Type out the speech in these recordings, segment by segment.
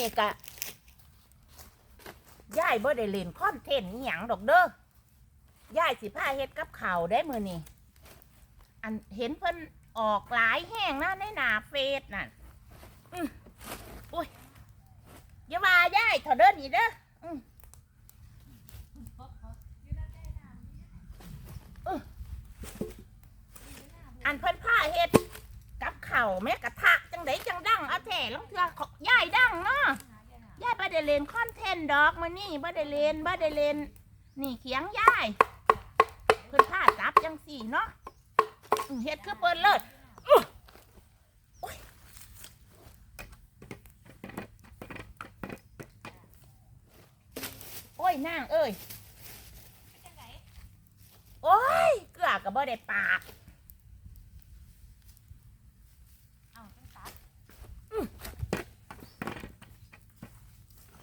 นี่กะยายบ่ได้เล่นคอนเทนต์หยังดอกเด้อยายสิพาเฮ็ดกับข้าวได้มือนี้อันเห็นเพิ่นออกหลายแห้งนะในหน้าเฟซน่ะอื้ออุ้ยอย่าว่ายายถอะเด้อนี่เด้อออันเพิ่นพาเฮ็ดกับเข่าแม่กระทะ งไดจังดังเอาแท้ลงเทือขอยายดังเนาะยายบ่ได้เล่นคอนเทนต์ดอกมานี่บ่ได้เล่นบ่ได้เล่นนี่เขียงยายเพิ่นพาจับจังสี่เนาะอื้อเฮ็ดคือเปิ้นเลิศอื้อโอ้ยโอ้ยนางเอ้ย โอ้ย เกลือก็บ่ได้ปาก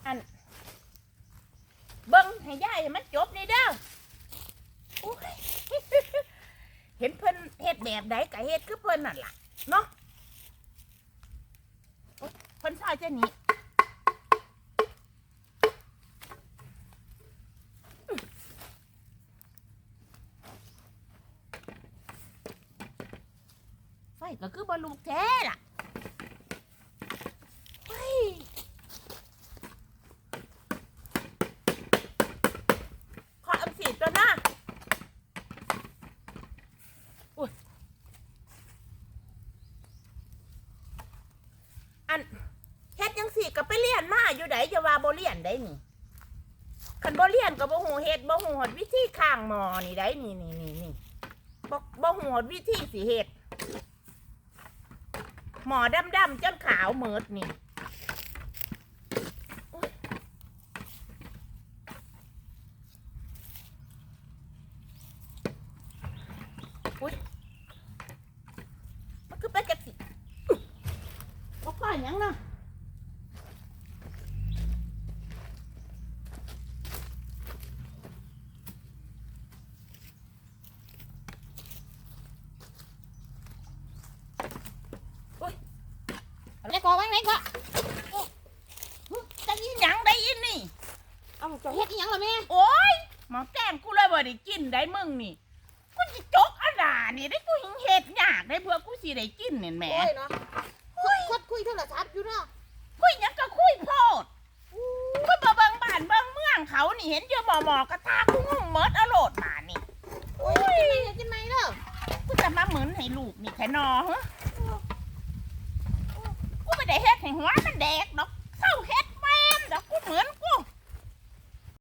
อัน เบิ้ง ให้ยายให้มันจบนี่เด้อโอ้ยเห็นเพิ่นเฮ็ดแบบใดก็เฮ็ดคือเพิ่นนั่นล่ะเนาะโอ๊ยเพิ่นซอยจะหนีไฟก็คือบอลูกแท้ล่ะเฮ้ย ขออำสีตัวหน้าอุ้ยอันเฮ็ดยังสีก็ไปเรียนมา อยู่ไดจะว่าบ่เรียนได้นี่คันบ่เรียนก็บ่ฮู้เฮ็ดบ่ฮู้ฮอดวิธีข้างหมอนี่ได้นี่นี่นี่นี่บ่บ่ฮู้ฮอดวิธีสิเฮ็ดหมอดำๆจนขาวเหมิดนี่มันคือเป็นจังสิบ่พ่อหยังเนาะอุ๊ย ไหน ก่อไว้ไหนก่อจะยินหยังได้ยินนี่เอาจะเฮ็ดอีหยังล่ะแม่โอ้ยหมอแกล้งกูเลยบ่ได้กินได้มึงนี่กูจะจกอันดานี่ได้กูหิงเฮ็ดยากได้เพื่อกูสิได้กินนี่แหมโอ้ยเนาะคุยคุยโทรศัพท์อยู่เนาะคุยหยังก็คุยโพดคุยบ่เบิ่งบ้านเบิ่งเมืองเขานี่เห็นอยู่หมอหมอกระทากูงงเมิดอโลดมานี่โอ้ยกินไหมกินไหมเนาะกูจะมาเหมือนให้ลูกนี่แค่นอฮะกู ได้เฮ็ดให้หัวมันแดกดอกเข้าเฮ็ดแม่นดอกกูเหมือน